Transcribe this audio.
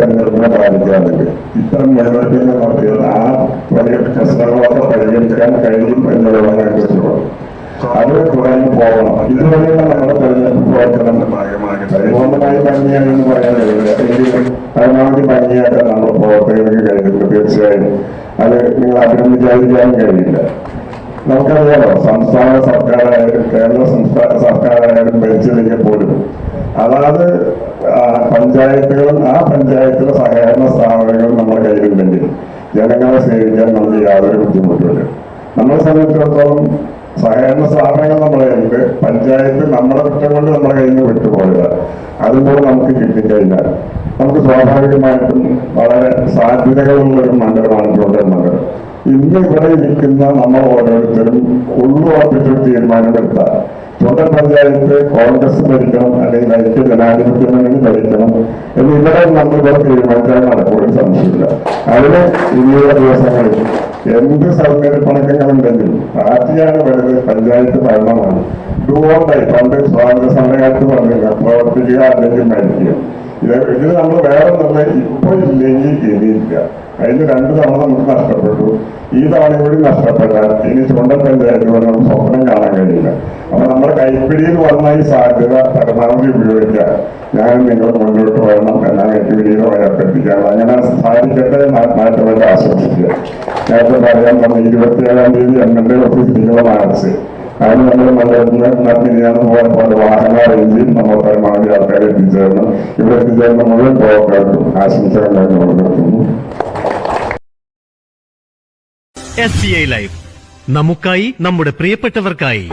തെരഞ്ഞെടുപ്പിനെ ബാധിക്കാറുണ്ട് ഇത്തരം നിലനിൽക്കുന്ന നടത്തിയത് ആ വലിയ പ്രശ്നങ്ങളൊക്കെ പരിഹരിക്കാൻ കഴിയും എന്നുള്ളതാണ് കുറിച്ചുള്ളത് അത് കുറഞ്ഞു പോകണം. ഇതുവരെയുള്ള നമ്മുടെ തെരഞ്ഞെടുപ്പ് പ്രവർത്തനത്തിന്റെ ഭാഗമായി പരിപൂർണമായി ഭംഗിയാണെന്ന് പറയാൻ കഴിയില്ല. എങ്കിലും പരമാവധി ഭംഗിയാക്കാൻ നമ്മുടെ പ്രവർത്തകർക്ക് കഴിഞ്ഞിട്ടുണ്ട് തീർച്ചയായും. അത് നിങ്ങൾ അഭിനന്ദിക്കാതിരിക്കാനും കഴിയില്ല. നമുക്കറിയാലോ സംസ്ഥാന സർക്കാരായാലും കേരള സംസ്ഥാന സർക്കാരായാലും ഭരിച്ചില്ലെങ്കിൽ പഞ്ചായത്തുകളും ആ പഞ്ചായത്തിലെ സഹകരണ സ്ഥാപനങ്ങളും നമ്മുടെ കയ്യിലുണ്ടെങ്കിൽ ജനങ്ങളെ സേവിക്കാൻ നമുക്ക് യാതൊരു ബുദ്ധിമുട്ടുമില്ല. നമ്മളെ സംബന്ധിച്ചിടത്തോളം സഹകരണ സ്ഥാപനങ്ങൾ നമ്മുടെ കയ്യിലുണ്ട്. പഞ്ചായത്ത് നമ്മുടെ കുറ്റം കൊണ്ട് നമ്മുടെ കയ്യിൽ നിന്ന് വിട്ടുപോയത്. അതുകൂടെ നമുക്ക് കിട്ടിക്കഴിഞ്ഞാൽ നമുക്ക് സ്വാഭാവികമായിട്ടും വളരെ സാധ്യതകളുള്ള ഒരു മണ്ഡലമാണ് ചുണ്ടൻ മണ്ഡലം. ഇന്ന് ഇവിടെ ഇരിക്കുന്ന നമ്മൾ ഓരോരുത്തരും ഉള്ളുറപ്പിച്ചൊരു തീരുമാനമെടുത്താൽ ചുണ്ടൻ പഞ്ചായത്ത് കോൺഗ്രസ് ഭരിക്കണം അല്ലെങ്കിൽ ഐക്യ ജനാധിപത്യം മുന്നണി ഭരിക്കണം എന്ന് ഇവിടെ നമ്മളിവിടെ തീരുമാനിച്ചാൽ നടക്കുന്ന ഒരു സംശയമില്ല. അവിടെ ഇനിയുള്ള ദിവസങ്ങളിൽ എന്ത് സൗകര്യപ്പണക്കങ്ങളുണ്ടെങ്കിലും പാർട്ടിയാണ് വലുത് പഞ്ചായത്ത് ഭരണമാണ്. ഡുവോണ്ടായി പണ്ട് സ്വാതന്ത്ര്യ സമരകാലത്ത് പറഞ്ഞില്ല പ്രവർത്തിക്കുക അല്ലെങ്കിൽ മരിക്കുക. ഇത് ഇത് നമ്മൾ വേറെ നിർണയം ഇപ്പോൾ ഇല്ലെങ്കിൽ ഇനിയില്ല കഴിഞ്ഞ രണ്ട് തവണ നമുക്ക് നഷ്ടപ്പെട്ടു ഈ തവണ കൂടി നഷ്ടപ്പെട്ടാൽ ഇനി ചുണ്ടൻ നമുക്ക് സ്വപ്നം കാണാൻ കഴിയില്ല. അപ്പൊ നമ്മുടെ കൈപ്പിടിയിൽ വന്ന ഈ സാധ്യത പരമാവധി ഉപയോഗിക്കാൻ ഞാൻ നിങ്ങൾ മുന്നോട്ട് വരണം. എന്നാ വിനീതമായി അഭ്യർത്ഥിക്കാറ് അങ്ങനെ സാധിക്കട്ടെ നാട്ടുകാരെ ആശംസിക്കുക. നേരത്തെ പറയാൻ നമ്മൾ ഇരുപത്തിയേഴാം തീയതി എം എൽ എ ഓഫീസ് നിങ്ങളെ മാനസ് അതിന് നമ്മൾ മണ്ഡലത്തിന് മിനിയാന്ന് പോയപ്പോൾ വാഹന റേഞ്ചിൽ നമ്മൾ പരമാവധി ആൾക്കാരെ എത്തിച്ചേർന്ന് ഇവിടെ എത്തിച്ചേർന്ന പ്രവർത്തകർക്കും ആശംസകൾ നൽകി എസ് ബി ഐ ലൈഫ്. നമുക്കായി നമ്മുടെ പ്രിയപ്പെട്ടവർക്കായി.